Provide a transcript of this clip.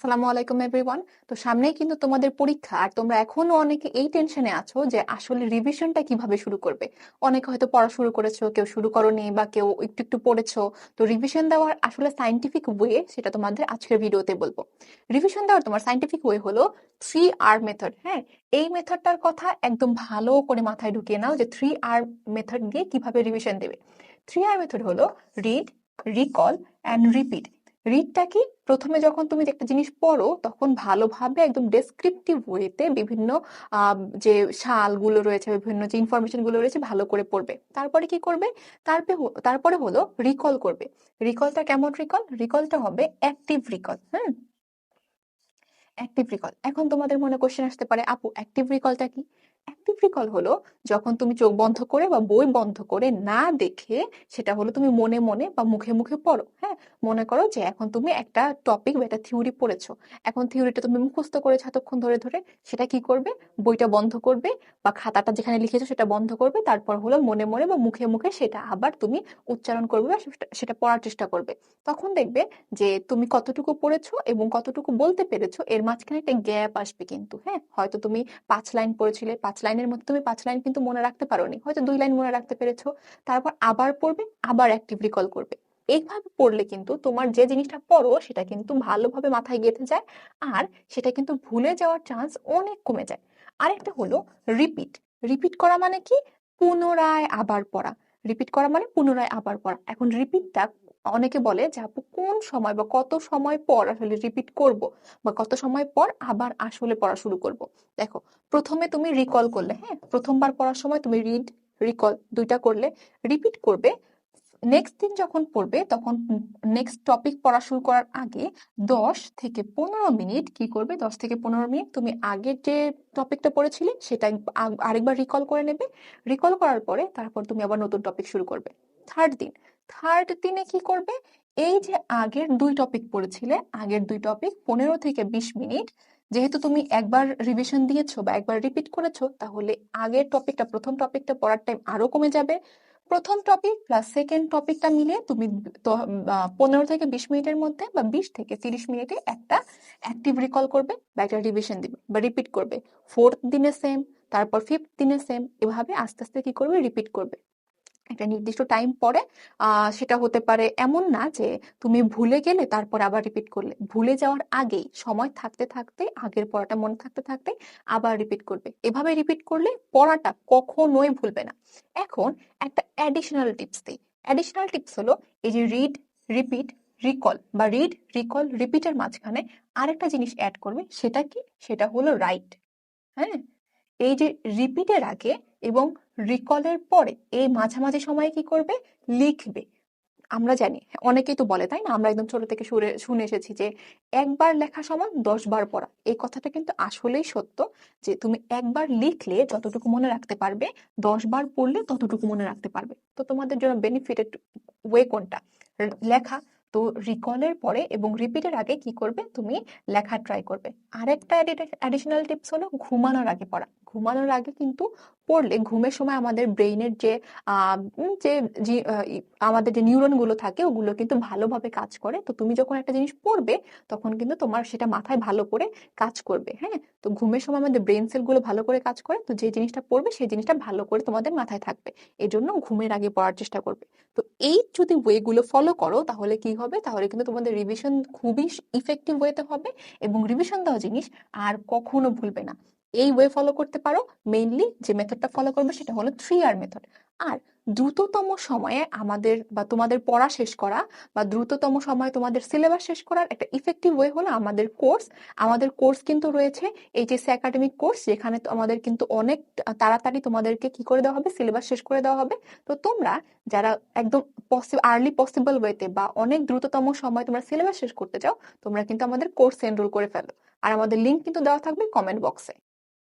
আসসালামু আলাইকুম এভরিওয়ান তো সামনেই কিন্তু তোমাদের পরীক্ষা, আর তোমরা এখনও অনেকে এই টেনশনে আছো যে আসলে রিভিশনটা কীভাবে শুরু করবে? অনেকে হয়তো পড়া শুরু করেছ, কেউ শুরু করোনি বা কেউ একটু একটু পড়েছো। তো রিভিশন দেওয়ার আসলে সাইন্টিফিক ওয়ে সেটা তোমাদের আজকের ভিডিওতে বলব। রিভিশন দেওয়ার তোমার সাইন্টিফিক ওয়ে হলো থ্রি আর মেথড হ্যাঁ? এই মেথডটার কথা একদম ভালো করে মাথায় ঢুকিয়ে নাও যে থ্রি আর মেথড দিয়ে কীভাবে রিভিশন দেবে। থ্রি আর মেথড হলো রিড রিকল অ্যান্ড রিপিট রিডটা কি? প্রথমে যখন তুমি একটা জিনিস পড়ো, তখন ভালোভাবে একদম ডেসক্রিপটিভ ওয়েতে বিভিন্ন যে শালগুলো রয়েছে, বিভিন্ন যে ইনফরমেশনগুলো রয়েছে, ভালো করে পড়বে। তারপরে কি করবে? তারপরে তারপরে হলো রিকল করবে। রিকলটা কেমন রিকল রিকলটা হবে অ্যাক্টিভ রিকল হুম? অ্যাক্টিভ রিকল এখন তোমাদের মনে কোশ্চেন আসতে পারে, আপু অ্যাক্টিভ রিকলটা কি? অ্যাক্টিভ রিকল হলো যখন তুমি চোখ বন্ধ করে বা বই বন্ধ করে না দেখে সেটা হলো তুমি মনে মনে বা মুখে মুখে পড়ো হ্যাঁ? মনে করো যে এখন তুমি একটা টপিক বা একটা থিওরি পড়েছো। এখন থিওরিটা তুমি মুখস্থ করেছ এতক্ষণ ধরে ধরে, সেটা কি করবে? বইটা বন্ধ করবে বা খাতাটা যেখানে লিখেছো সেটা বন্ধ করবে, তারপর হলো মনে মনে বা মুখে মুখে সেটা আবার তুমি উচ্চারণ করবে বা সেটা পড়ার চেষ্টা করবে। তখন দেখবে যে তুমি কতটুকু পড়েছো এবং কতটুকু বলতে পেরেছ এর মাঝখানে একটা গ্যাপ আসবে কিন্তু হ্যাঁ? হয়তো তুমি পাঁচ লাইন পড়েছিলে, পাঁচ লাইনের মধ্যে তুমি পাঁচ লাইন কিন্তু মনে রাখতে পারোনি। হয়তো দুই লাইন মনে রাখতে পেরেছ। তারপর আবার পড়বে, আবার অ্যাক্টিভ রিকল করবে। এইভাবে পড়লে কিন্তু তোমার যে জিনিসটা পড়ো, সেটা কিন্তু ভালোভাবে মাথায় গেঁথে যায় আর সেটা কিন্তু ভুলে যাওয়ার চান্স অনেক কমে যায়। আরেকটা হলো রিপিট রিপিট করা মানে কি? পুনরায় আবার পড়া। রিপিট করা মানে পুনরায় আবার পড়া। এখন রিপিটটা অনেকে বলে যে, আপু, কোন সময় বা কত সময় পর আসলে রিপিট করব? বা কত সময় পর আবার আসলে পড়া শুরু করব? দেখো, প্রথমে তুমি রিকল করলে হ্যাঁ? প্রথমবার পড়ার সময় তুমি রিড রিকল দুইটা করলে রিপিট করবে। নেক্সট দিন যখন পড়বে, তখন নেক্সট টপিক পড়া শুরু করার আগে দশ থেকে পনেরো মিনিট কি করবে? দশ থেকে পনেরো মিনিট তুমি আগের যে টপিকটা পড়েছিলে, সেটা আরেকবার রিকল করে নেবে। রিকল করার পরে তারপর তুমি আবার নতুন টপিক শুরু করবে। থার্ড দিন থার্ড দিনে কি করবে? এই যে আগের দুই টপিক পড়েছিলে, আগের দুই টপিক পনেরো থেকে বিশ মিনিট, যেহেতু তুমি একবার রিভিশন দিয়েছ বা একবার রিপিট করেছ, তাহলে আগের টপিকটা প্রথম টপিকটা পড়ার টাইম আরও কমে যাবে। প্রথম টপিক প্লাস সেকেন্ড টপিকটা মিলে তুমি পনেরো থেকে বিশ মিনিটের মধ্যে বা বিশ থেকে তিরিশ মিনিটে একটা অ্যাক্টিভ রিকল করবে বা একটা রিভিশন দিবে বা রিপিট করবে। ফোর্থ দিনে সেম তারপর ফিফথ দিনে সেম এভাবে আস্তে আস্তে কি করবে? রিপিট করবে। একটা নির্দিষ্ট টাইম পরে সেটা হতে পারে এমন না যে তুমি ভুলে গেলে তারপর আবার রিপিট করলে। ভুলে যাওয়ার আগেই, সময় থাকতে থাকতে, আগের পড়াটা মনে থাকতে থাকতে আবার রিপিট করবে। এভাবে রিপিট করলে পড়াটা কখনোই ভুলবে না। এখন একটা অ্যাডিশনাল টিপস দিই। অ্যাডিশনাল টিপস হলো এই যে রিড রিপিট রিকল বা রিড রিকল রিপিটের মাঝখানে আরেকটা জিনিস অ্যাড করবে, সেটা কি? সেটা হলো রাইট হ্যাঁ? এই যে রিপিটের আগে এবং রিকলের পরে এই মাঝামাঝি সময়ে কি করবে? লিখবে। আমরা জানি, অনেকেই তো বলে, তাই না? আমরা একদম ছোট থেকে শুনে শুনে এসেছি যে একবার লেখা সমান দশ বার পড়া। এই কথাটা কিন্তু আসলেই সত্য যে তুমি একবার লিখলে যতটুকু মনে রাখতে পারবে, দশ বার পড়লে ততটুকু মনে রাখতে পারবে। তো তোমাদের জন্য বেনিফিটেড ওয়ে কোনটা? লেখা। তো রিকলের পরে এবং রিপিটের আগে কি করবে? তুমি লেখা ট্রাই করবে। আরেকটা অ্যাডিশনাল টিপস হলো ঘুমানোর আগে পড়া। ঘুমানোর আগে কিন্তু পড়লে, ঘুমের সময় আমাদের ব্রেইনের যে যে আমাদের যে নিউরনগুলো থাকে, ওগুলো কিন্তু ভালোভাবে কাজ করে। তো তুমি যখন একটা জিনিস পড়বে, তখন কিন্তু তোমার সেটা মাথায় ভালো করে কাজ করবে হ্যাঁ? তো ঘুমের সময় আমাদের ব্রেন সেলগুলো ভালো করে কাজ করে, তো যে জিনিসটা পড়বে, সেই জিনিসটা ভালো করে তোমাদের মাথায় থাকবে। এই জন্য ঘুমের আগে পড়ার চেষ্টা করবে। তো এই যদি ওয়ে গুলো ফলো করো, তাহলে কি হবে? তাহলে কিন্তু তোমাদের রিভিশন খুবই ইফেক্টিভ ওয়েতে হবে এবং রিভিশন দেওয়া জিনিস আর কখনো ভুলবে না। এই ওয়ে ফলো করতে পারো। মেইনলি যে মেথডটা ফলো করবে সেটা হলো থ্রি আর মেথড আর দ্রুততম সময়ে আমাদের বা তোমাদের পড়া শেষ করা বা দ্রুততম সময়ে তোমাদের সিলেবাস শেষ করার একটা ইফেক্টিভ ওয়ে হলো আমাদের কোর্স আমাদের কোর্স কিন্তু রয়েছে এইচএসসি একাডেমিক কোর্স যেখানে আমাদের কিন্তু অনেক তাড়াতাড়ি তোমাদেরকে কি করে দেওয়া হবে? সিলেবাস শেষ করে দেওয়া হবে। তো তোমরা যারা একদম আর্লি পসিবল ওয়েতে বা অনেক দ্রুততম সময় তোমরা সিলেবাস শেষ করতে চাও, তোমরা কিন্তু আমাদের কোর্স এনরোল করে ফেলো। আর আমাদের লিঙ্ক কিন্তু দেওয়া থাকবে কমেন্ট বক্সে